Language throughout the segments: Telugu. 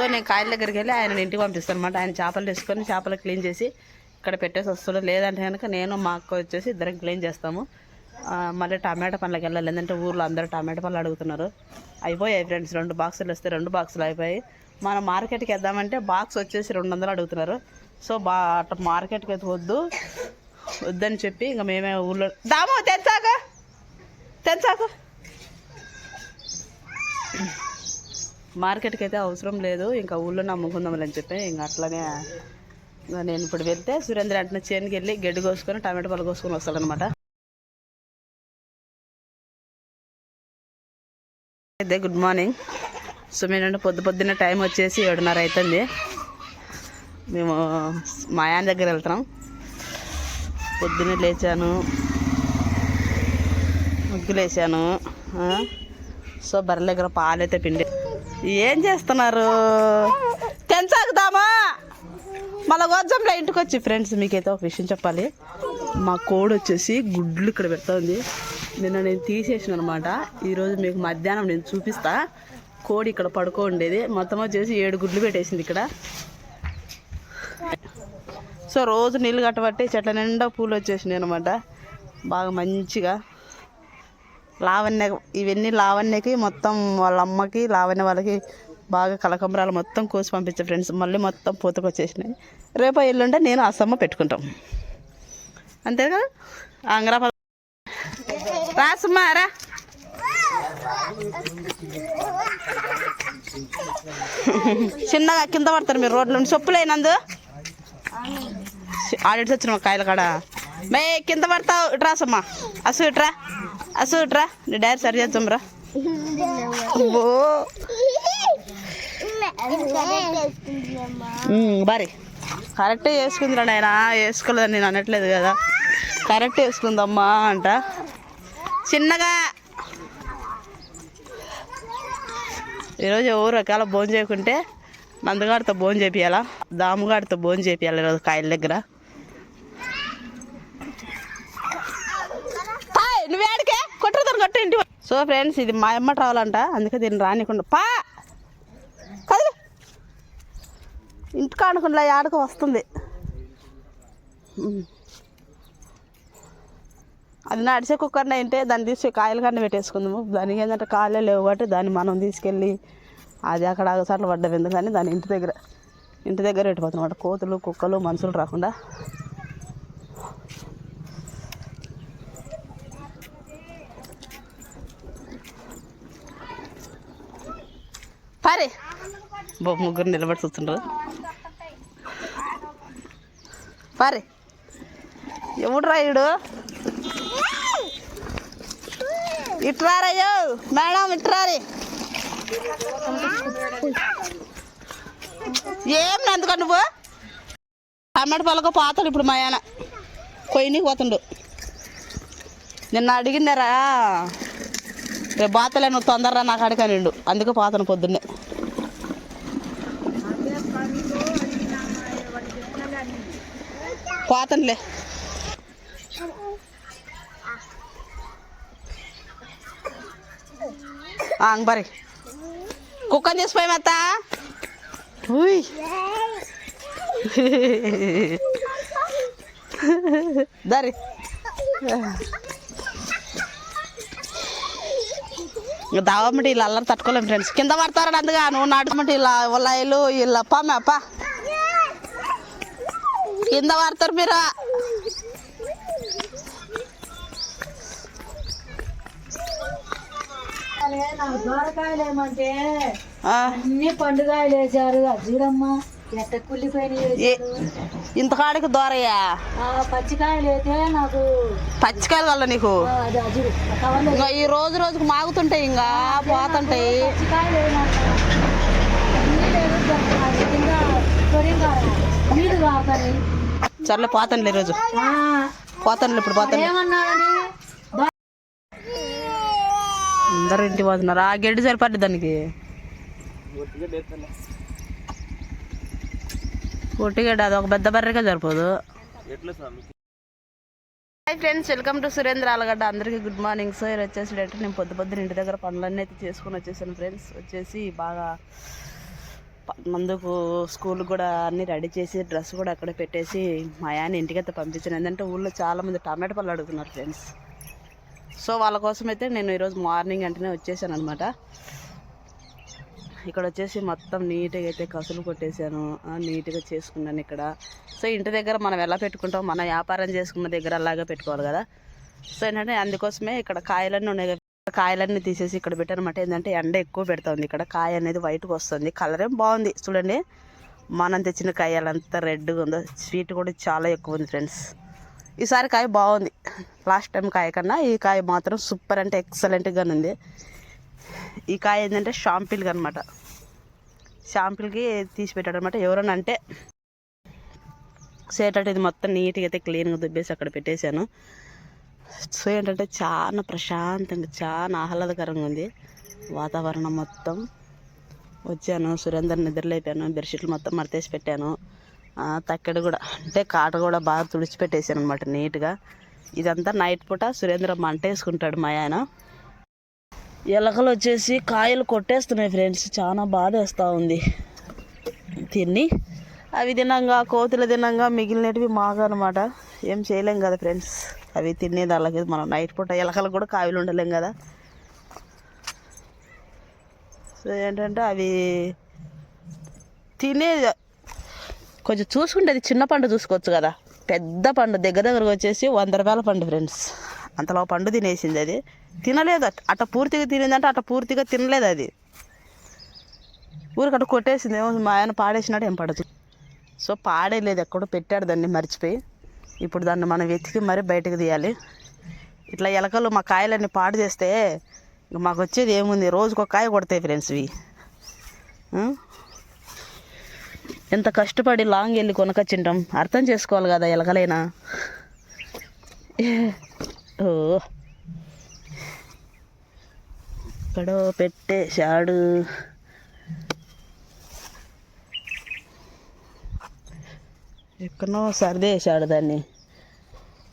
సో నేను కాయల దగ్గరికి వెళ్ళి ఆయన ఇంటికి పంపిస్తాను అనమాట ఆయన చేపలు తీసుకొని చేపలు క్లీన్ చేసి ఇక్కడ పెట్టేసి వస్తుండే. లేదంటే కనుక నేను మా అక్క వచ్చేసి ఇద్దరం క్లీన్ చేస్తాము. మళ్ళీ టమాటా పనులకు వెళ్ళాలి. ఎందుకంటే ఊర్లో అందరూ టమాటా పనులు అడుగుతున్నారు. అయిపోయాయి ఫ్రెండ్స్. రెండు బాక్సులు వస్తే రెండు బాక్సులు అయిపోయాయి. మనం మార్కెట్కి వెద్దామంటే బాక్స్ వచ్చేసి రెండు వందలు అడుగుతున్నారు. సో బా అట్ట మార్కెట్కి అయితే వద్దు. వద్దని చెప్పి ఇంకా మేమే ఊళ్ళో దామో తెచ్చాక తెచ్చాక. మార్కెట్కి అయితే అవసరం లేదు. ఇంకా ఊళ్ళోనే అమ్ముకుందామని అని చెప్పి ఇంకా అట్లనే నేను ఇప్పుడు వెళ్తే సురేంద్ర అంటున్న చేనుకి వెళ్ళి గడ్డి కోసుకొని టమాటో పళ్ళు కోసుకొని వస్తాడనమాట అయితే గుడ్ మార్నింగ్. సో మేమంటే పొద్దు పొద్దున్న టైం వచ్చేసి ఏడున్నర అవుతుంది మేము మా ఆయన దగ్గర వెళ్తున్నాం. పొద్దున్నే లేచాను. ముగ్గులేసాను సో బర్రెల దగ్గర పాలైతే పిండి ఏం చేస్తున్నారు? తెంచాకుదామా మళ్ళీ గోజంలో ఇంటికి వచ్చి. ఫ్రెండ్స్ మీకైతే ఒక విషయం చెప్పాలి. మా కోడి వచ్చేసి గుడ్లు ఇక్కడ పెడుతుంది నిన్న నేను తీసేసిన అనమాట ఈరోజు మీకు మధ్యాహ్నం నేను చూపిస్తా. కోడి ఇక్కడ పడుకో ఉండేది. మొత్తం వచ్చేసి ఏడు గుడ్లు పెట్టేసింది ఇక్కడ. సో రోజు నీళ్ళు కట్టబట్టి చెట్ల నిండా పూలు వచ్చేసినాయి అనమాట బాగా మంచిగా లావణ్య ఇవన్నీ లావణ్యకి మొత్తం వాళ్ళ అమ్మకి లావణ్య వాళ్ళకి బాగా కలకంబరాలు మొత్తం కోసి పంపించే ఫ్రెండ్స్. మళ్ళీ మొత్తం పూతకు వచ్చేసినాయి రేపు ఎల్లుంటే నేను అసమ్మ పెట్టుకుంటాం. అంతే కదా? ఆంగ్రా రాసమ్మా రా. చిన్నగా కింద పడతారు మీరు రోడ్లు నుండి చెప్పులేనందు ఆడిట్స్ వచ్చిన కాయలు కాడ. మే కింద పడతావు. ఇటు రాసమ్మా ఇట్రా అసు నీ డాడీ సరి చేద్దాంరా. రా అబ్బో. ఉమ్, వేసుకుందిరా నాయన వేసుకోలేదని నేను అనట్లేదు కదా. కరెక్ట్ వేసుకుందమ్మా అంట. చిన్నగా. ఈరోజు ఎవరు రకాల భోజనం చేయకుంటే నందగాడితో భోజనం చేపియాలా దాముగాడితో భోజనం చేపియాలి ఈరోజు కాయల దగ్గర హాయ్, నువ్వు కొట్టరు కొట్టుతాను ఇంటి సో ఫ్రెండ్స్ ఇది మా అమ్మ రావాలంట అందుకే దీన్ని రానికుండా. పా! కదిలి ఇంటికి ఆడుకుండా ఆడకు వస్తుంది. అది నడిచే కుక్కర్ని అయితే దాన్ని తీసి కాయలు కన్నా పెట్టేసుకుందాము. దానికి ఏంటంటే కాయలే లేవు కాబట్టి దాన్ని మనం తీసుకెళ్ళి అది అక్కడ ఆగసార్లు పడ్డం ఎందుకని? దాని ఇంటి దగ్గర ఇంటి దగ్గర పెట్టిపోతున్నమాట కోతులు కుక్కలు మనుషులు రాకుండా పారే బాబు ముగ్గురు నిలబడి చూస్తుండ్రు. పారే. ఎవడు రాయుడు ఇట్రారయ్యో. మేడం ఇట్రారి. ఏం ఎందుకు నువ్వు? టమాటా పలక పోతాడు ఇప్పుడు మా ఆయన. కొయ్యనికి పోతుండు. నిన్న అడిగిందరా. రేపు బాతలే నువ్వు తొందరరా నాకు అడగనిండు. అందుకే పోతాను పొద్దున్నే. పోతానులే అంగబరి కుక్కని తీసిపోయి మత్త ఉయ్ దావమ్మటి ఇలా అల్లరి తట్టుకోలేము ఫ్రెండ్స్ కింద పడతారు అందుగా? నువ్వు నాటుమంటే ఇలా ఉల్లాయిలు ఇలా పా పా. కింద పడతారు మీరు. దోరకాయలు ఏమంటే అన్ని పండుగాయలు వేసారు చూడమ్మా. ఎట్ట కుళ్ళిపోయినాయి ఏ- ఇంత కాడికి దోరయ్యా? పచ్చికాయలు అయితే నాకు పచ్చికాయలు వల్ల నీకు? ఈ రోజు రోజుకు మాగుతుంటాయి ఇంకా పోతుంటాయి. సర్లే పోతానులే ఈరోజు పోతానులే ఇప్పుడు పోతాను అందరు ఇంటికి పోతున్నారు. ఆ గడ్డి సరిపడ్డి దానికి. పొట్టిగడ్డ అది ఒక పెద్ద బర్రెగా సరిపోదు. Hi friends welcome to Surendra Alagadda. అందరికీ గుడ్ మార్నింగ్. సో ఇది వచ్చేసి డైరెక్ట్ నేను పొద్దు పొద్దున ఇంటి దగ్గర పనులన్నీ అయితే చేసుకుని వచ్చేసాను ఫ్రెండ్స్. వచ్చేసి బాగా నందుకు స్కూల్ కూడా అన్ని రెడీ చేసి డ్రెస్ కూడా అక్కడ పెట్టేసి మా ఆయన ఇంటికైతే పంపించాను. ఎందుకంటే ఊళ్ళో చాలామంది టమాటా పళ్ళు అడుగుతున్నారు ఫ్రెండ్స్. సో వాళ్ళ కోసం అయితే నేను ఈరోజు మార్నింగ్ వెంటనే వచ్చేసాను అనమాట ఇక్కడ వచ్చేసి మొత్తం నీట్గా అయితే కసులు కొట్టేశాను ఆ, నీట్గా చేసుకున్నాను ఇక్కడ. సో ఇంటి దగ్గర మనం ఎలా పెట్టుకుంటాం మన వ్యాపారం చేసుకున్న దగ్గర అలాగే పెట్టుకోవాలి కదా. సో ఏంటంటే అందుకోసమే ఇక్కడ కాయలన్నీ ఉన్నాయి కదా, కాయలన్నీ తీసేసి ఇక్కడ పెట్టానమాట. ఏంటంటే ఎండ ఎక్కువ పెడుతుంది ఇక్కడ. కాయ అనేది వైట్గా వస్తుంది. కలర్ ఏం బాగుంది. చూడండి. మనం తెచ్చిన కాయలంతా రెడ్గా ఉందో స్వీట్ కూడా చాలా ఎక్కువ ఉంది ఫ్రెండ్స్. ఈసారి కాయ బాగుంది. లాస్ట్ టైం కాయ కన్నా ఈ కాయ మాత్రం సూపర్ అంటే ఎక్సలెంట్గా ఉంది. ఈ కాయ ఏంటంటే షాంపిల్గా అనమాట షాంపిల్కి తీసి పెట్టాడు అనమాట ఎవరన్నా అంటే సేటట్ ఇది మొత్తం నీట్గా అయితే క్లీన్గా దుబ్బేసి అక్కడ పెట్టేశాను. సో ఏంటంటే చాలా ప్రశాంతంగా చాలా ఆహ్లాదకరంగా ఉంది. వాతావరణం మొత్తం. వచ్చాను సురేందర్ నిద్రలేపాను బెడ్షీట్లు మొత్తం మడతేసి పెట్టాను. ఆ, కూడా అంటే కాట కూడా బాగా తుడిచిపెట్టేసాను అనమాట నీట్గా. ఇదంతా నైట్ పూట సురేంద్ర మంట వేసుకుంటాడు మా ఆయన. ఎలకలు వచ్చేసి కాయలు కొట్టేస్తున్నాయి ఫ్రెండ్స్. చాలా బాధ వేస్తూ ఉంది. తిని అవి తినంగా కోతులు తినంగా మిగిలినవి మాగా అనమాట ఏం చేయలేం కదా ఫ్రెండ్స్. అవి తినేది అలాగే మనం నైట్ పూట ఎలకలు కూడా కాయలు ఉండలేం కదా. సో ఏంటంటే అవి తినే కొంచెం చూసుకుంటే అది చిన్న పండు చూసుకోవచ్చు కదా. పెద్ద పండు దగ్గర దగ్గరకు వచ్చేసి వంద రూపాయల పండు ఫ్రెండ్స్. అంతలో పండు తినేసింది అది. తినలేదు అట్ట పూర్తిగా తినిందంటే అట్ట పూర్తిగా తినలేదు అది. ఊరికి అట్ట కొట్టేసింది. ఏమో మా ఆయన పాడేసినాడు ఏం పడదు. సో పాడేయలేదు ఎక్కడో పెట్టాడు దాన్ని మర్చిపోయి. ఇప్పుడు దాన్ని మనం వెతికి మరీ బయటకు తీయాలి. ఇట్లా ఎలకలు మా కాయలన్నీ పాడు చేస్తే మాకు వచ్చేది ఏముంది? రోజుకు ఒక కాయ కొడతాయి ఫ్రెండ్స్ ఇవి ఎంత కష్టపడి లాంగ్ వెళ్ళి కొనకొచ్చింటాం అర్థం చేసుకోవాలి కదా ఎలకలైనా. ఎక్కడో పెట్టేశాడు ఎక్కడో సర్దేశాడు దాన్ని.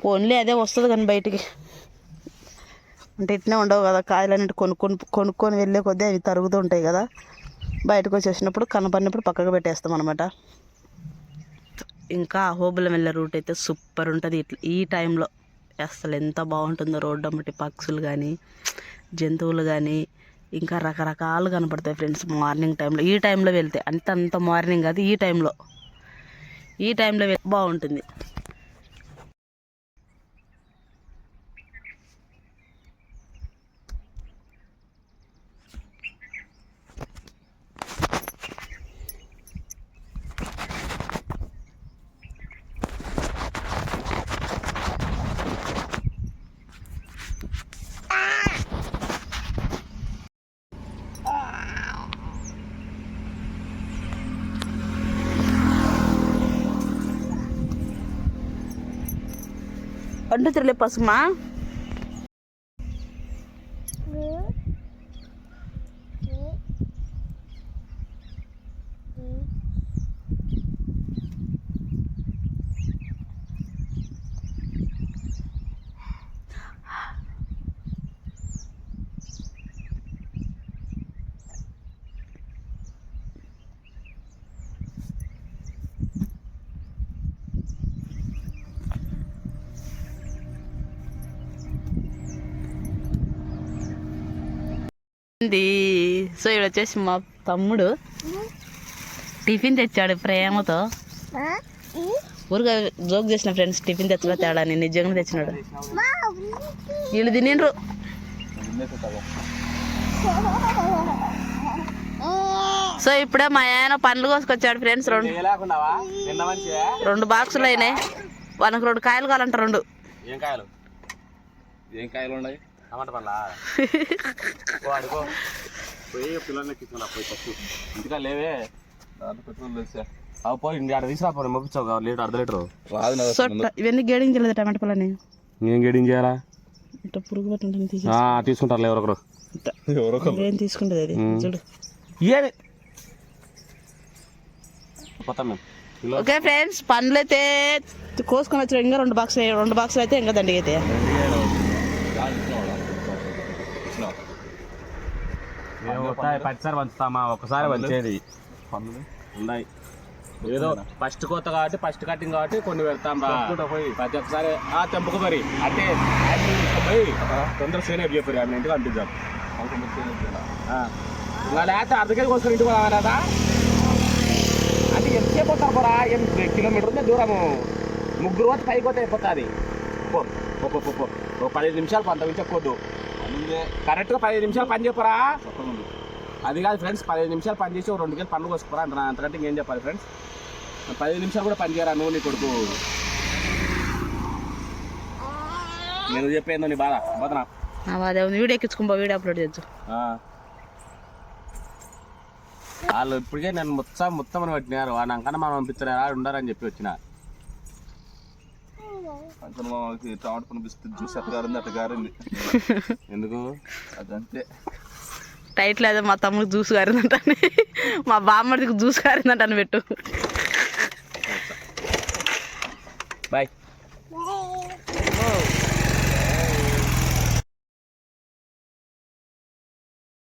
పోన్లే అదే వస్తుంది కానీ బయటికి. అంటే ఇట్నే ఉండవు కదా కాయలన్నిటి కొనుక్కొని కొనుక్కొని వెళ్ళే కొద్దీ అవి తరుగుతూ ఉంటాయి కదా. బయటకు వచ్చేసినప్పుడు కనపడినప్పుడు పక్కకు పెట్టేస్తాం అనమాట ఇంకా అహోబులం వెళ్ళే రూట్ అయితే సూపర్ ఉంటుంది. ఇట్లా ఈ టైంలో అసలు ఎంత బాగుంటుందో రోడ్డు అమ్మటి పక్షులు కానీ జంతువులు కానీ ఇంకా రకరకాలు కనపడతాయి ఫ్రెండ్స్ మార్నింగ్ టైంలో. ఈ టైంలో వెళ్తే అంత అంత మార్నింగ్ అది ఈ టైంలో. ఈ టైంలో వెళ్తే బాగుంటుంది. ஒன்று பசுமா? ఉంది. సో ఇక్కడ వచ్చేసి మా తమ్ముడు టిఫిన్ తెచ్చాడు ప్రేమతో. ఊరుగా జోక్ చేసిన ఫ్రెండ్స్ టిఫిన్ తెచ్చడా తేడా నేను నిజంగా తెచ్చినాడు. వీళ్ళు తినిండ్రు. సో ఇప్పుడే మా ఆయన పండ్లు కోసుకొచ్చాడు ఫ్రెండ్స్ రెండు. రెండు బాక్సులు అయినాయి. వాళ్ళకి రెండు కాయలు కావాలంట రెండు. ఏం కాయలు? ఏం కాయలు ఉన్నాయి? టమాటా పండ్లా పోయి పిల్లల్ని ఎక్కించుకున్నా పోయి ఫస్ట్. ఇంటికా లేవే. దాంట్లో పెట్రోల్ తెచ్చా అవి పోయి ఆడ తీసుకురా పోయి మొప్పించావు లీటర్ అర్ధ లీటర్. రాదు ఇవన్నీ గేడింగ్ చేయలేదు టమాటా పళ్ళని ఏం గేడింగ్ చేయాలా? ఇట్లా పురుగు పట్టిన తీసి ఆ, తీసుకుంటారులే ఎవరొకరు. ఏం తీసుకుంటుంది అది? చూడు. ఏమి పోతాం మేము. పిల్లలు ఓకే ఫ్రెండ్స్ పండ్లు అయితే కోసుకొని వచ్చిన ఇంకా రెండు బాక్స్ రెండు బాక్సులు అయితే ఇంకా దండిగా పదిసారి పంచుతామా ఒకసారి పంచేది పనులు? ఉన్నాయి. ఏదో ఫస్ట్ కొత్త కాబట్టి ఫస్ట్ కటింగ్ కాబట్టి కొన్ని పెడతాం రా పోయి. ప్రతి ఒక్కసారి ఆ తెంపుకు మరి. అంటే తీసుకుపోయి తొందర సేనేపు చెప్పారు ఆమె ఇంటికి. ఇలా లేకపోతే అర్ధకెళ్ళి వస్తారు ఇంటికి పోదామా లేదా అంటే ఎంతసేపు పోతారు పోరా? ఏం కిలోమీటర్ ఉంది దూరము? ముగ్గురు వచ్చి పైకి పోతే అయిపోతుంది. పో పో, పో పో, పో. ఓ పదిహేను నిమిషాలు పంత చెప్పొద్దు కరెక్ట్గా పదిహేను నిమిషాలు పని చెప్పరా? అది కాదు ఫ్రెండ్స్ పదిహేను నిమిషాలు పని చేసి రెండు గేలు పనులు కోసుకోరా. అంటున్నా అంతకంటే ఇంకేం చెప్పాలి ఫ్రెండ్స్ పదిహేను నిమిషాలు కూడా పని చేయరా నువ్వు నీ కొడుకు? నేను చెప్పేందో నీ బాధ? అదే వీడియో ఎక్కించుకుంపో వీడియో అప్లోడ్ చేయొచ్చు వాళ్ళు ఇప్పటికే నేను మొత్తం మొత్తం అని పెట్టినారు. వాడు అంకన్నా మనం పంపించారా ఉండారని చెప్పి వచ్చిన. టమాటా బిస్కెట్ జ్యూస్ అట్ట గారింది అట్ట గారింది ఎందుకు? అదంతే. టైట్లో ఏదో మా తమ్ముడు జ్యూస్ గారిందంట మా బామ్మడికి జ్యూస్ గారిందంట అని పెట్టు. బాయ్